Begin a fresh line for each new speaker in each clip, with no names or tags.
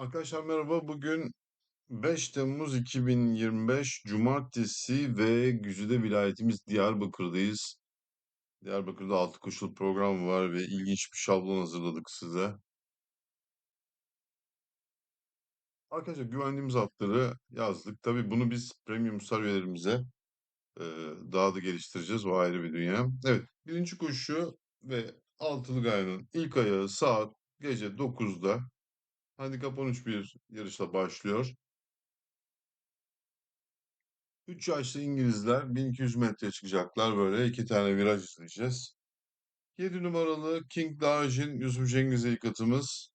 Arkadaşlar merhaba. Bugün 5 Temmuz 2025 Cumartesi ve Güzide vilayetimiz Diyarbakır'dayız. Diyarbakır'da altı koşul program var ve ilginç bir şablon hazırladık size. Arkadaşlar güvenliğimiz hatları yazdık. Tabii bunu biz premium star üyelerimize e, daha da geliştireceğiz. O ayrı bir dünya. Evet. Birinci koşu ve altılı gayanın ilk ayağı saat gece 9'da handikap 13 bir yarışla başlıyor. 3 yaşlı İngilizler 1200 metreye çıkacaklar böyle. iki tane viraj izleyeceğiz. 7 numaralı King Dajin Yusuf Cengiz'e ilk atımız.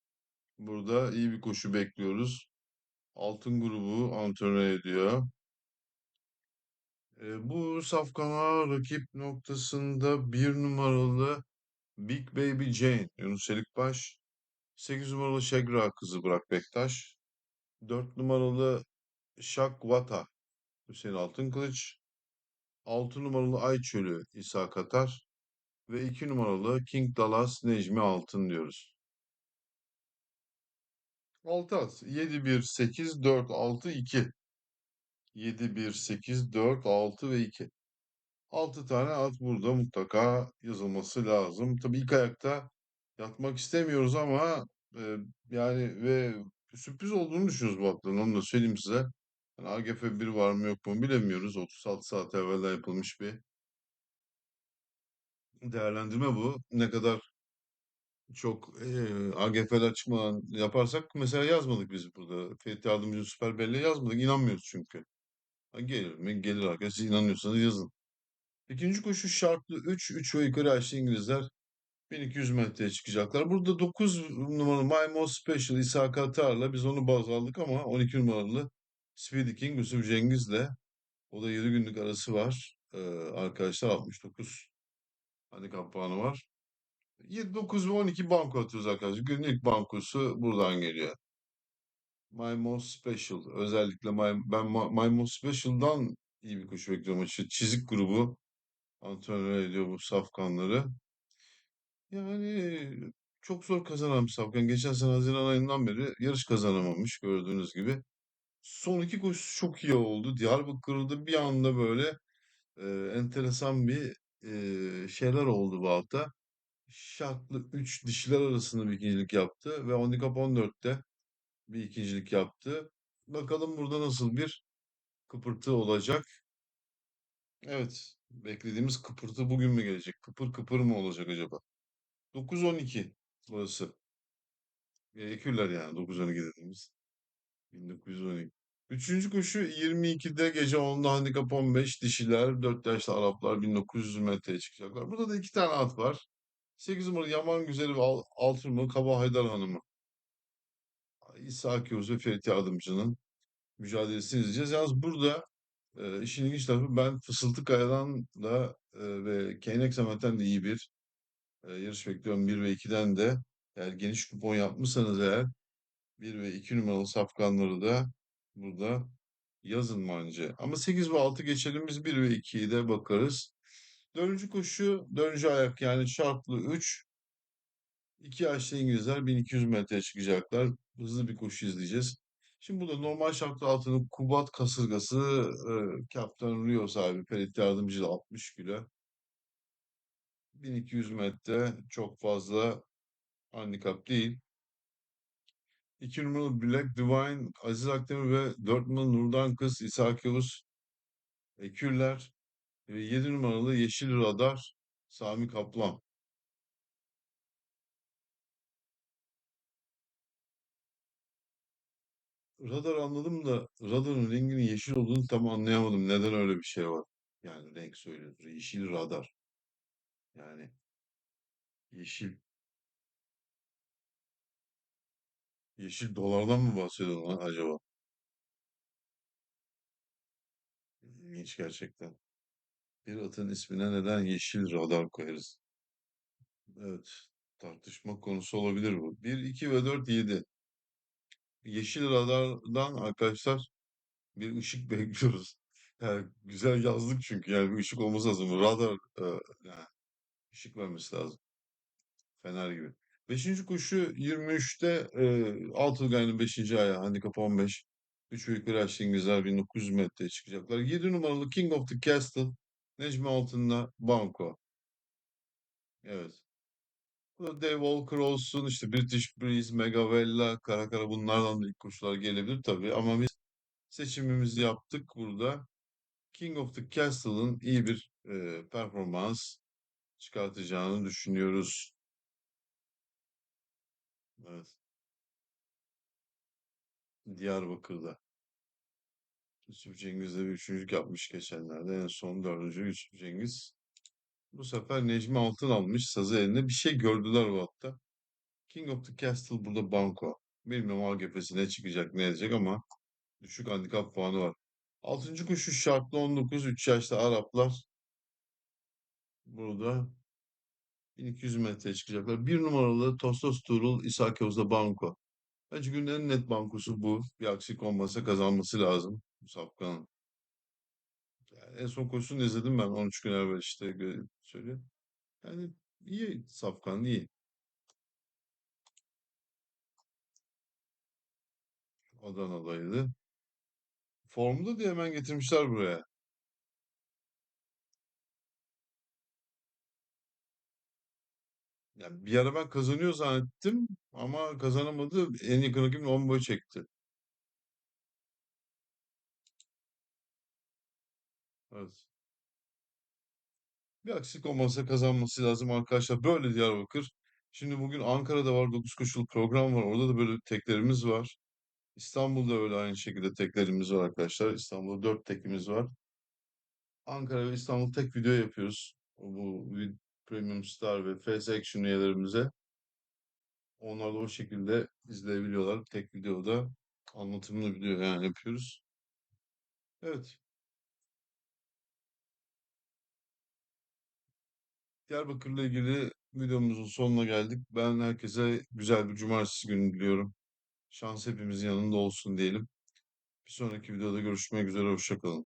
Burada iyi bir koşu bekliyoruz. Altın grubu antrenör ediyor. E, bu safkana rakip noktasında bir numaralı Big Baby Jane Yunus Çelikbaş. 8 numaralı Şegra kızı Burak Bektaş. 4 numaralı Şakvata Hüseyin Altınkılıç. 6 numaralı Ay Çölü İsa Katar. Ve 2 numaralı King Dallas Necmi Altın diyoruz. 6 at. 7, 1, 8, 4, 6, 2. 7, 1, 8, 4, 6 ve 2. 6 tane at burada mutlaka yazılması lazım. Tabii ilk ayakta yatmak istemiyoruz ama e, yani ve sürpriz olduğunu düşünüyoruz bu atların. Onu da söyleyeyim size. Yani AGF 1 var mı yok mu bilemiyoruz. 36 saat evvelden yapılmış bir değerlendirme bu. Ne kadar çok eee AGF'ler çıkmadan yaparsak mesela yazmadık biz burada. Ferit Yardımcı Süper Belleğe yazmadık. İnanmıyoruz çünkü. Ha, gelir mi? Gelir arkadaşlar. Siz inanıyorsanız yazın. İkinci koşu şartlı 3. 3 ve yukarı yaşlı İngilizler 1200 metreye çıkacaklar. Burada 9 numaralı My Most Special İsa Katar'la biz onu baz aldık ama 12 numaralı Speedy King Yusuf Cengiz'le o da 7 günlük arası var. Ee, arkadaşlar 69 handikap puanı var. 7, 9 ve 12 banko atıyoruz arkadaşlar. Günün ilk bankosu buradan geliyor. My Most Special. Özellikle My, ben My, Most Special'dan iyi bir koşu bekliyorum. açıkçası. çizik grubu antrenör ediyor bu safkanları. Yani çok zor kazanan bir safkan. Geçen sene Haziran ayından beri yarış kazanamamış gördüğünüz gibi. Son iki koşusu çok iyi oldu. Diyarbakır'da bir anda böyle e, enteresan bir e, şeyler oldu bu hafta. Şartlı 3 dişiler arasında bir ikincilik yaptı ve handikap 14'te bir ikincilik yaptı. Bakalım burada nasıl bir kıpırtı olacak. Evet, beklediğimiz kıpırtı bugün mü gelecek? Kıpır kıpır mı olacak acaba? 9-12 burası. E, Eküller yani 9-12 dediğimiz. 1912. Üçüncü koşu 22'de gece 10'da handikap 15 dişiler 4 yaşlı Araplar 1900 metreye çıkacaklar. Burada da iki tane at var. 8 numaralı Yaman Güzeli ve Al altı numaralı Kaba Haydar Hanım'ı. İsa Akıyoruz ve Ferit Yardımcı'nın mücadelesini izleyeceğiz. Yalnız burada e, işin ilginç tarafı ben Fısıltı Kaya'dan da e, ve Keynek Samet'ten de iyi bir e, yarış bekliyorum. 1 ve 2'den de eğer geniş kupon yapmışsanız eğer 1 ve 2 numaralı safkanları da burada yazın bence. Ama 8 ve 6 geçelim biz 1 ve 2'yi de bakarız. Dördüncü koşu, dördüncü ayak yani şartlı 3. 2 yaşlı İngilizler 1200 metreye çıkacaklar. Hızlı bir koşu izleyeceğiz. Şimdi burada normal şartlar altında Kubat kasırgası e, Kaptan Rio sahibi Ferit Yardımcı da 60 kilo. 1200 metre çok fazla handikap değil. 2 numaralı Black Divine, Aziz Akdemir ve 4 numaralı Nurdan Kız, İshak Yavuz, Eküller ve 7 numaralı Yeşil Radar, Sami Kaplan. Radar anladım da radarın renginin yeşil olduğunu tam anlayamadım. Neden öyle bir şey var? Yani renk söylüyor. Yeşil radar. Yani yeşil. Yeşil dolardan mı bahsediyor lan acaba? İlginç gerçekten. Bir atın ismine neden yeşil radar koyarız? Evet. Tartışma konusu olabilir bu. 1, 2 ve 4, 7. Yeşil radardan arkadaşlar bir ışık bekliyoruz. Yani güzel yazdık çünkü yani bir ışık olması lazım. Radar e, yani vermesi lazım. Fener gibi. Beşinci koşu 23'te e, Altılgay'ın 5. ayağı handikap 15. Üç büyük bir İngilizler 1900 metreye çıkacaklar. 7 numaralı King of the Castle Necmi Altın'la Banco. Evet. Dave Walker olsun, işte British Breeze, Megavella, Kara Kara bunlardan da ilk koşular gelebilir tabii. Ama biz seçimimizi yaptık burada. King of the Castle'ın iyi bir e, performans çıkartacağını düşünüyoruz. Evet. Diyarbakır'da. Yusuf Cengiz de bir üçüncülük yapmış geçenlerde. En son dördüncü Yusuf Cengiz. Bu sefer Necmi Altın almış sazı eline. Bir şey gördüler bu hatta. King of the Castle burada banko. Bilmiyorum AGF'si ne çıkacak ne edecek ama düşük handikap puanı var. Altıncı koşu şartlı 19. 3 yaşta Araplar burada 1200 metreye çıkacaklar. Bir numaralı Tostos Tuğrul İshak Yavuz'da banko. Bence günün en net bankosu bu. Bir aksik olmasa kazanması lazım. Bu Safkan'ın. Yani en son koşusunu izledim ben 13 gün evvel işte söyleyeyim. Yani iyi Safkan iyi. Adana'daydı. Formda diye hemen getirmişler buraya. Yani bir ara ben kazanıyor zannettim ama kazanamadı. En yakın rakibini 10 boy çekti. Evet. Bir aksilik olmasa kazanması lazım arkadaşlar. Böyle Diyarbakır. Şimdi bugün Ankara'da var 9 koşulu program var. Orada da böyle teklerimiz var. İstanbul'da öyle aynı şekilde teklerimiz var arkadaşlar. İstanbul'da 4 tekimiz var. Ankara ve İstanbul tek video yapıyoruz. Bu Premium Star ve Face Action üyelerimize. Onlar da o şekilde izleyebiliyorlar. Tek videoda anlatımlı video yani yapıyoruz. Evet. Diyarbakır'la ilgili videomuzun sonuna geldik. Ben herkese güzel bir cumartesi günü diliyorum. Şans hepimizin yanında olsun diyelim. Bir sonraki videoda görüşmek üzere. Hoşça kalın.